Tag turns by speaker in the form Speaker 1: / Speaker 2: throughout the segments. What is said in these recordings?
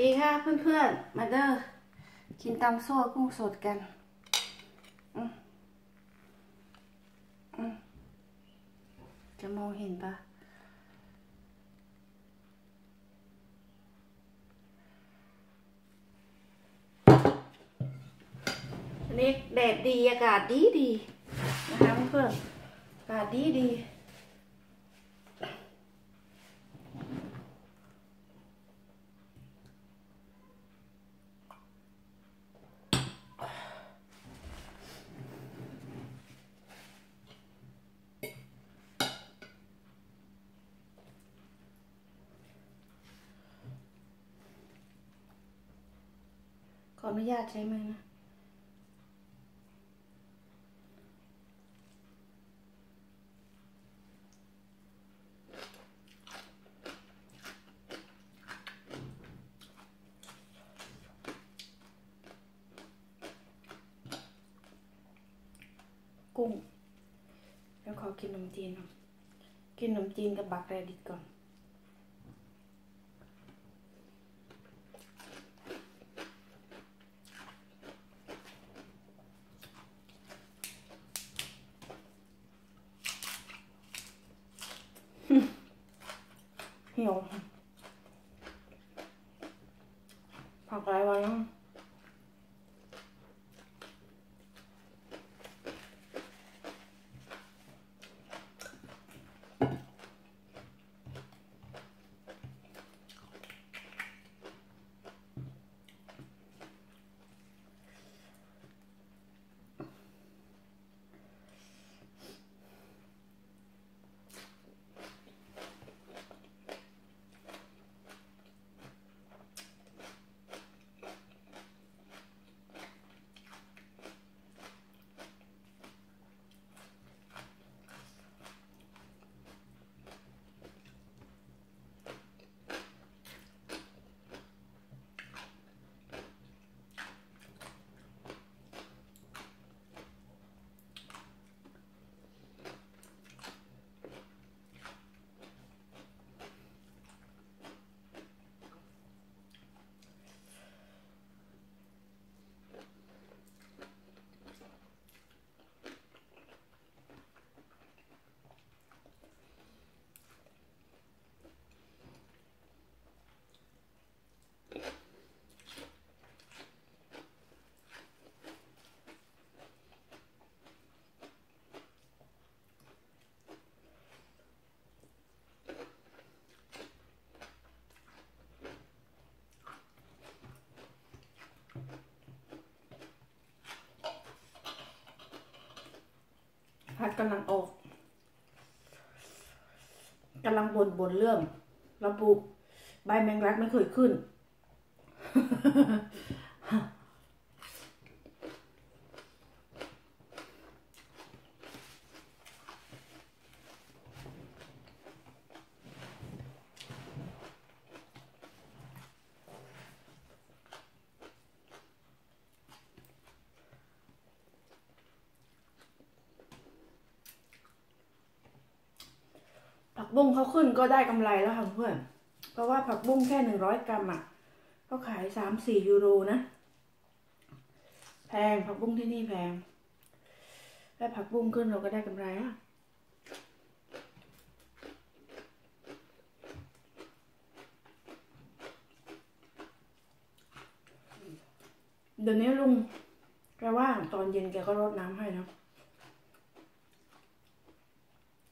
Speaker 1: ดีค่ะเพื่อนๆ มาเด้อกินตำซั่วกุ้งสดกันอืมอืมจะมองเห็นปะอันนี้แดดดีอากาศดีดีนะคะเพื่อนๆอากาศดีดี ออนุญาตใช้มือนะกุ้ง แล้วขอกินขนมจีนก่อนกินขนมจีนกับบักแรดิตก่อน พัดกำลังออกกำลังบ่นบ่นเรื่องระบุใบแมงลักไม่เคยขึ้น ผัก บุ้งเขาขึ้นก็ได้กำไรแล้วค่ะเพื่อน เพราะว่าผักบุ้งแค่หนึ่งร้อยกรัมอะเขาขายสามสี่ยูโรนะ แพงผักบุ้งที่นี่แพงได้ผักบุ้งขึ้นเราก็ได้กำไรอะเดี๋ยวนี้ลุงแกว่างตอนเย็นแกก็รดน้ำให้นะ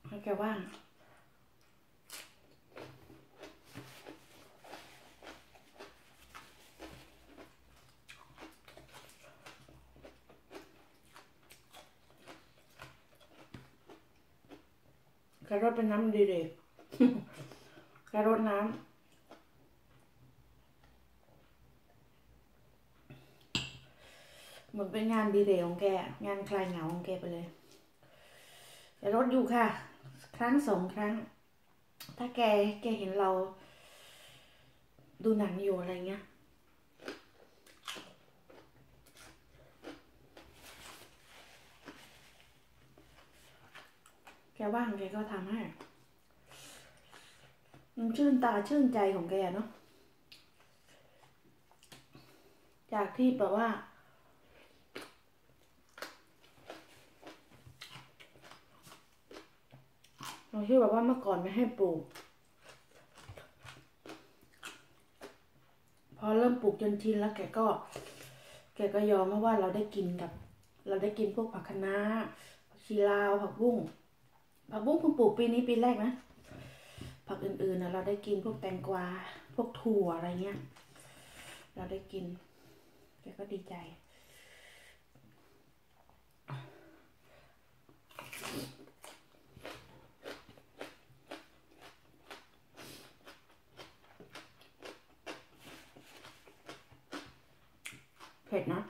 Speaker 1: ให้แกว่าง รอทเป็นน้ำดีเด็กแครอทน้ำเหมือนเป็นงานดีเดย์ของแก งานคลายเหงาของแกไปเลยแครอทอยู่ค่ะ ครั้งสองครั้ง ถ้าแกแกเห็นเรา ดูหนังอยู่อะไรเงี้ย ว่างแกก็ทำให้มันชื่นตาชื่นใจของแกเนาะจากที่แบบว่า เราที่แบบว่าเมื่อก่อนไม่ให้ปลูก พอเริ่มปลูกจนชินแล้วแกก็ แกก็ยอมเพราะว่าเราได้กินกับ เราได้กินพวกผักคะน้าผักชีลาวผักบุ้ง ผักบุ้งเพิ่งปลูกปีนี้ปีแรกนะ ผักอื่นๆนะเราได้กินพวกแตงกวา พวกถั่วอะไรเงี้ย เราได้กินแกก็ดีใจเผ็ดนะ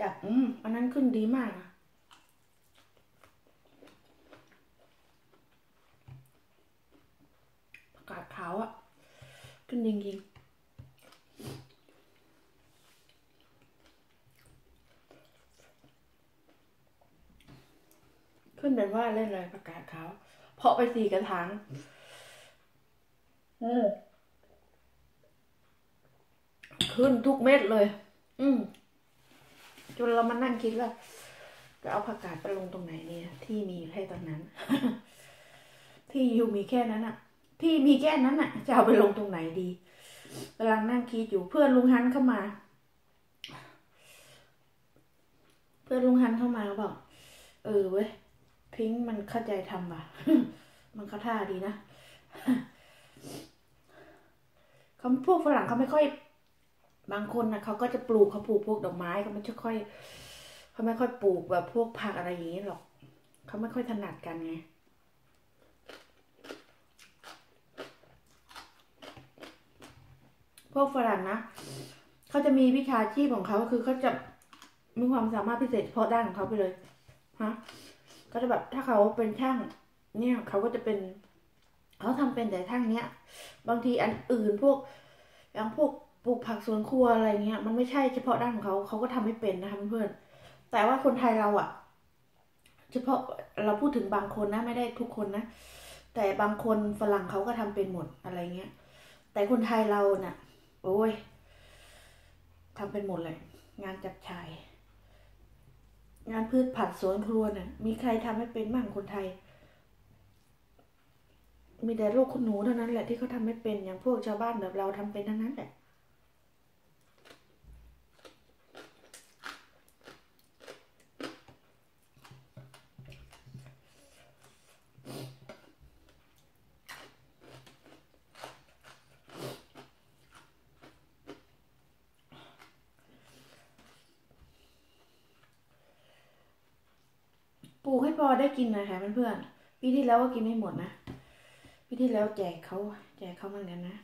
Speaker 1: จากอืมอันนั้นขึ้นดีมากนะประกาศขาวอะขึ้นจริงๆ ขึ้นแบบว่าเล่นเลยประกาศเขาเพาะไปสี่กระถางอืมขึ้นทุกเม็ดเลย อืมจนเรามานั่งคิดว่าจะเอาผักกาดไปลงตรงไหนเนี่ย ที่มีแค่ตรงนั้น ที่อยู่มีแค่นั้นอะที่มีแค่นั้นอะจะเอาไปลงตรงไหนดีกำลังนั่งคิดอยู่เพื่อนลุงฮันเข้ามา เพื่อนลุงฮันเข้ามาเขาบอก เออเว้ย พิงค์มันเข้าใจทำว่ะ มันเข้าท่าดีนะเขาพวกฝรั่งเขาไม่ค่อย บางคนนะเขาก็จะปลูกเขาปลูกพวกดอกไม้เขาไม่ค่อยเขาไม่ค่อยปลูกแบบพวกผักอะไรอย่างนี้หรอกเขาไม่ค่อยถนัดกันไงพวกฝรั่งนะเขาจะมีวิชาชีพของเขาคือเขาจะมีความสามารถพิเศษเฉพาะด้านของเขาไปเลยฮะ ก็จะแบบถ้าเขาเป็นช่างเนี่ยเขาก็จะเป็นเขาทำเป็นแต่ช่างเนี้ย บางทีอันอื่นพวกอย่างพวกปลูกผักสวนครัวอะไรเงี้ย มันไม่ใช่เฉพาะด้านของเขาเขาก็ทำไม่เป็นนะคะเพื่อนแต่ว่าคนไทยเราอะเฉพาะเราพูดถึงบางคนนะไม่ได้ทุกคนนะแต่บางคนฝรั่งเขาก็ทำเป็นหมดอะไรเงี้ย แต่คนไทยเราเนะ่ะ โอ้ยทำเป็นหมดเลย งานจับชาย งานพืชผักสวนครัวเนี่ยมีใครทำให้เป็นบ้างคนไทย มีแต่ลูกคุณหนูเท่านั้นแหละที่เขาทำไม่เป็นอย่างพวกชาวบ้านแบบเราทำเป็นทั้งนั้นแหละ พอได้กินนะคะเพื่อนๆปีที่แล้วก็กินไม่หมดนะปีที่แล้วแจกเขาแจกเขาเหมือนกันนะ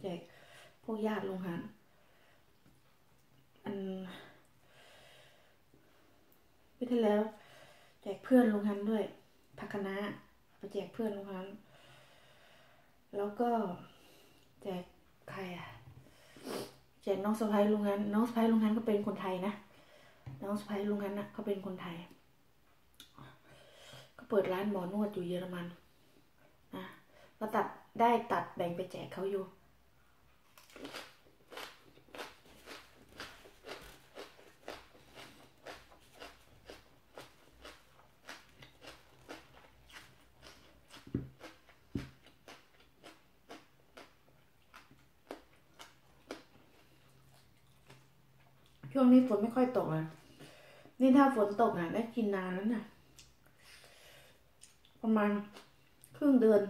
Speaker 1: แจกพวกญาติลงหันอันปีที่แล้ว แจกเพื่อนลงหันด้วยพักคณะไปแจกเพื่อนลงหันแล้วก็แจกใครอะแจกน้องสะพ้ายลุงฮันน้องสะพ้ายลุงฮันก็เป็นคนไทยนะน้องสะพ้ายลุงฮันนะเขาเป็นคนไทย เปิดร้านหมอนวดอยู่เยอรมันนะก็ตัดได้ตัดแบ่งไปแจกเขาอยู่ ช่วงนี้ฝนไม่ค่อยตกเลยนี่ถ้าฝนตกอะได้กินนานแล้วน่ะ ประมาณครึ่งเดือน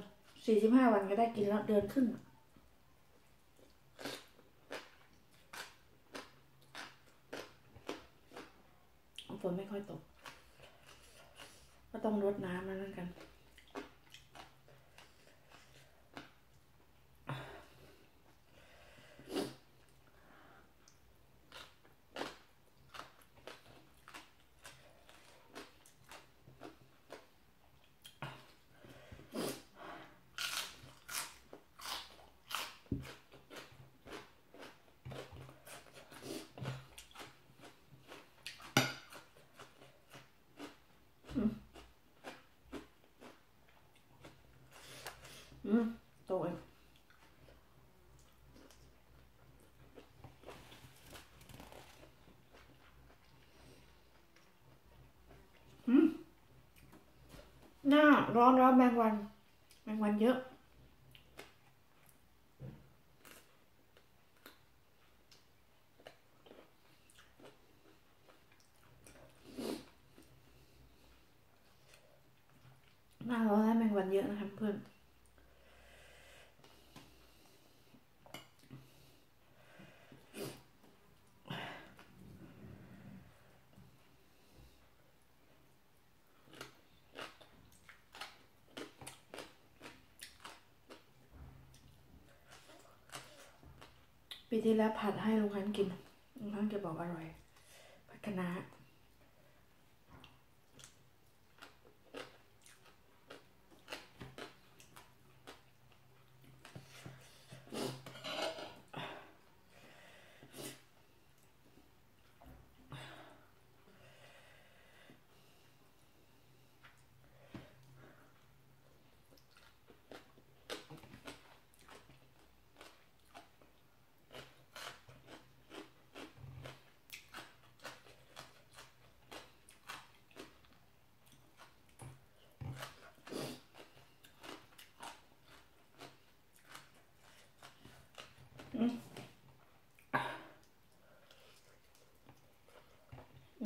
Speaker 1: สี่สิบห้าวันก็ได้กินแล้วเดือนครึ่งฝนไม่ค่อยตก ก็ต้องรดน้ำนั่นกัน Ừ, tội. Ừ. Nó ร้อนร้อนแมงวันแมงวันเยอะน่าร้อนแล้วแมงวันเยอะนะครับเพื่อน ปีที่แล้วผัดให้ลุงคันกินลุงคันแกบอกอร่อยผัดคะน้า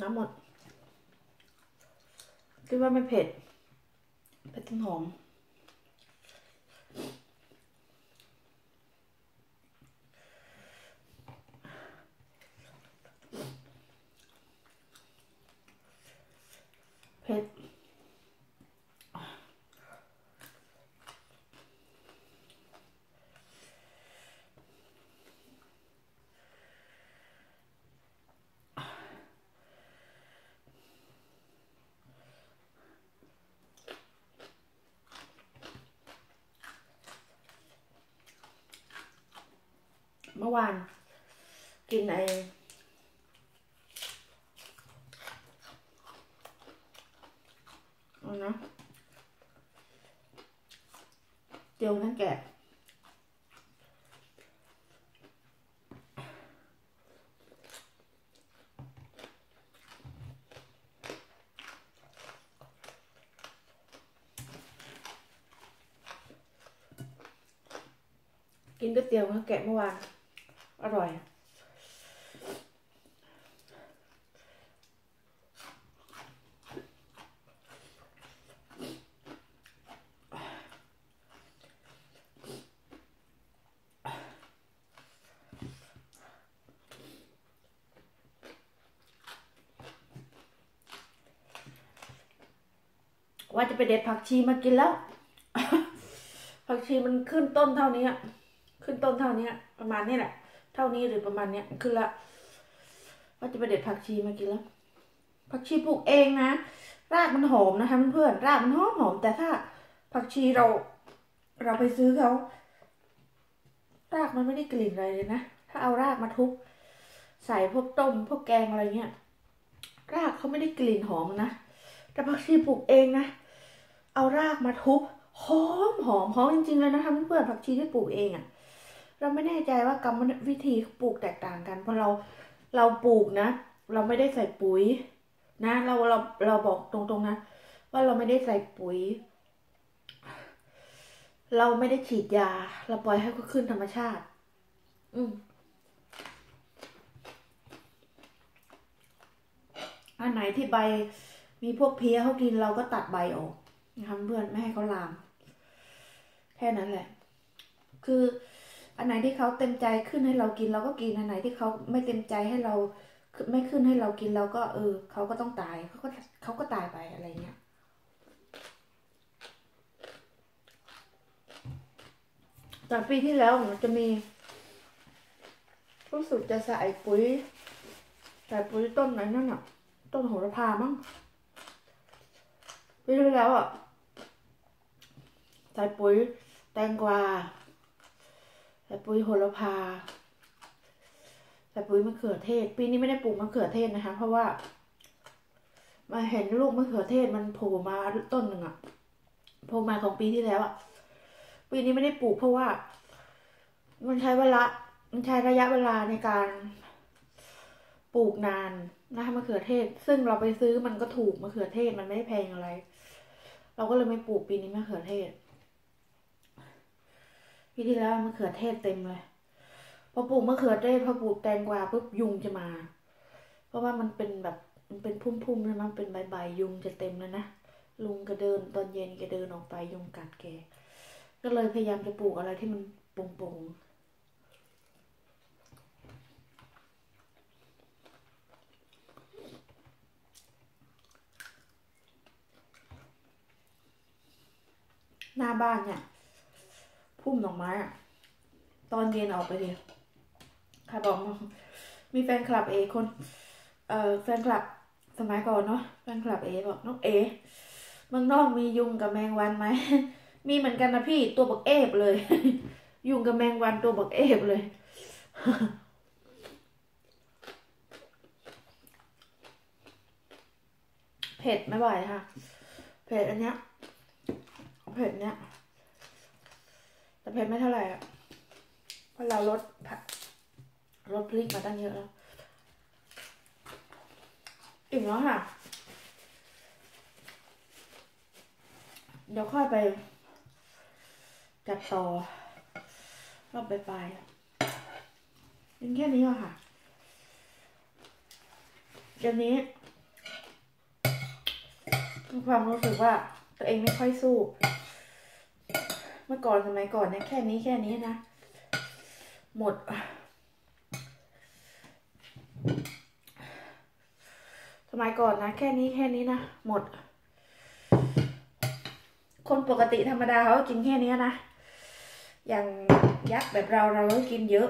Speaker 1: น้ำ หมดคิดว่าไม่เผ็ดเผ็ดต้นหอม เผ็ด เมื่อวาน กินไอเอานะเจียวนั่นแกะกินก๋วยเตี๋ยวนั่นแกะเมื่อวาน อร่อย ว่าจะไปเด็ดผักชีมากินแล้ว ผักชีมันขึ้นต้นเท่านี้ ขึ้นต้นเท่านี้ ประมาณนี้แหละ ท่านี้หรือประมาณเนี้ยขึ้นละว่าจะไปเด็ดผักชีมากินแล้ว ผักชีปลูกเองนะ รากมันหอมนะคะเพื่อนๆรากมันหอมหอม แต่ถ้า ผักชีเรา เราไปซื้อเขา รากมันไม่ได้กลิ่นอะไรเลยนะ ถ้าเอารากมาทุบใส่พวกต้มพวกแกงอะไรเงี้ย รากเขาไม่ได้กลิ่นหอมนะ แต่ผักชีปลูกเองนะ เอารากมาทุบหอมหอมหอมจริงๆเลยนะคะเพื่อนๆผักชีที่ปลูกเองอะ่ะ เราไม่แน่ใจว่ากรรมวิธีปลูกแตกต่างกัน เพราะเราเราปลูกนะ เราไม่ได้ใส่ปุ๋ย นะเราเราเราบอกตรงๆนะ ว่าเราไม่ได้ใส่ปุ๋ย เราไม่ได้ฉีดยา เราปล่อยให้เขาขึ้นธรรมชาติ อืมอันไหนที่ใบมีพวกเพี้ยเขากินเราก็ตัดใบออกนะคะเพื่อนไม่ให้เขาลาม แค่นั้นแหละ คือ อันไหนที่เขาเต็มใจขึ้นให้เรากินเราก็กินอันไหนที่เขาไม่เต็มใจให้เราไม่ขึ้นให้เรากินเราก็ เออเขาก็ต้องตายเขาก็เขาก็ตายไปอะไรเงี้ยแต่ปีที่แล้วมันจะมีรู้สึกจะใส่ปุ๋ยใส่ปุ๋ยต้นไหนนั่นอะ ต้นโหระพามั้งปีที่แล้วอะใส่ปุ๋ยแตงกวา ใส่ปุ๋ยโหระพาใส่ปุ๋ยมะเขือเทศ ปีนี้ไม่ได้ปลูกมะเขือเทศนะคะ เพราะว่า มาเห็นลูกมะเขือเทศมันโผล่มาต้นหนึ่งอะโผล่มาของปีที่แล้วอะปีนี้ไม่ได้ปลูกเพราะว่า มันใช้เวลา มันใช้ระยะเวลาในการปลูกนานนะคะมะเขือเทศ ซึ่งเราไปซื้อมันก็ถูกมะเขือเทศมันไม่ได้แพงอะไร เราก็เลยไม่ปลูกปีนี้มะเขือเทศ ปีที่แล้วมะเขือเทศเต็มเลย พอปลูกมะเขือเทศพอปลูกแตงกวาปุ๊บยุงจะมา เพราะว่ามันเป็นแบบมันเป็นพุ่มๆใช่ไหมมันเป็นใบๆยุงจะเต็มเลยนะลุงก็เดินตอนเย็นก็เดินออกไปยุงกัดแกก็เลยพยายามจะปลูกอะไรที่มันโปร่งๆหน้าบ้านเนี่ย พุ่มดอกไม้อะตอนเย็นออกไปดิใครบอกมามีแฟนคลับเอคน เอ่อแฟนคลับสมัยก่อนเนาะแฟนคลับเอบอกน้องเอเมืองนอกมียุงกับแมงวันไหมมีเหมือนกันนะพี่ตัวบักเอฟเลย ยุงกับแมงวันตัวบักเอฟเลยเผ็ดไม่ไหวค่ะ เผ็ดอันเนี้ย เผ็ดเนี้ย แต่เผ็ดไม่เท่าไหร่อะเพราะเราลดผักลดพริกมาตั้งเยอะแล้วอิ่มแล้วค่ะ เดี๋ยวค่อยไปจัดต่อรอบปลายๆเป็นแค่นี้อะค่ะ เดี๋ยวนี้มีความรู้สึกว่าตัวเองไม่ค่อยสู้ มื่อก่อนสมัยก่อนเนี่ยแค่นี้แค่นี้นะ หมด สมัยก่อนนะ แค่นี้แค่นี้นะ หมด คนปกติธรรมดาเขาก็กินแค่นี้นะ อย่างยักษ์แบบเราเราก็กินเยอะ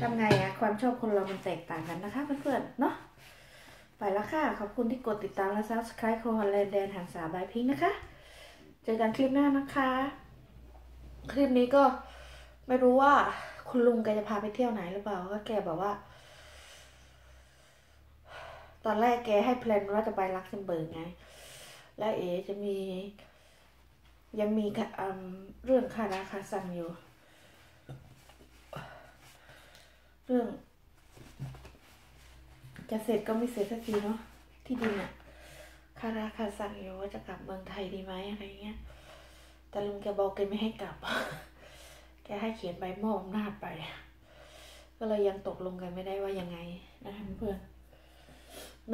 Speaker 1: ทำไงอะความชอบคนเรามันแตกต่างกันนะคะเพื่อนๆเนาะ ไปแล้วค่ะ ขอบคุณที่กดติดตามและ subscribe โคฮอลแลนด์แดนหันสาบายพิงนะคะ เจอกันคลิปหน้านะคะ คลิปนี้ก็ไม่รู้ว่าคุณลุงแกจะพาไปเที่ยวไหนหรือเปล่า ก็แกบอกว่า ตอนแรกแกให้แพลนว่าจะไปลักเซมเบิร์กไง และเอจะมี ยังมีกะเรื่องคาราคาซังอยู่ เรื่อง จะเสร็จก็ไม่เสร็จสักทีเนาะที่ดินอะคาราคาซังอยู่ว่าจะกลับเมืองไทยดีไหมอะไรเงี้ย แต่ลุงแกบอกแกไม่ให้กลับ แกให้เขียนใบมอบอำนาจไป ก็เลยยังตกลงกันไม่ได้ว่ายังไงนะคะเพื่อน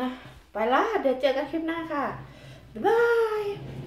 Speaker 1: นะ ไปละ เดี๋ยวเจอกันคลิปหน้าค่ะ บ๊ายบาย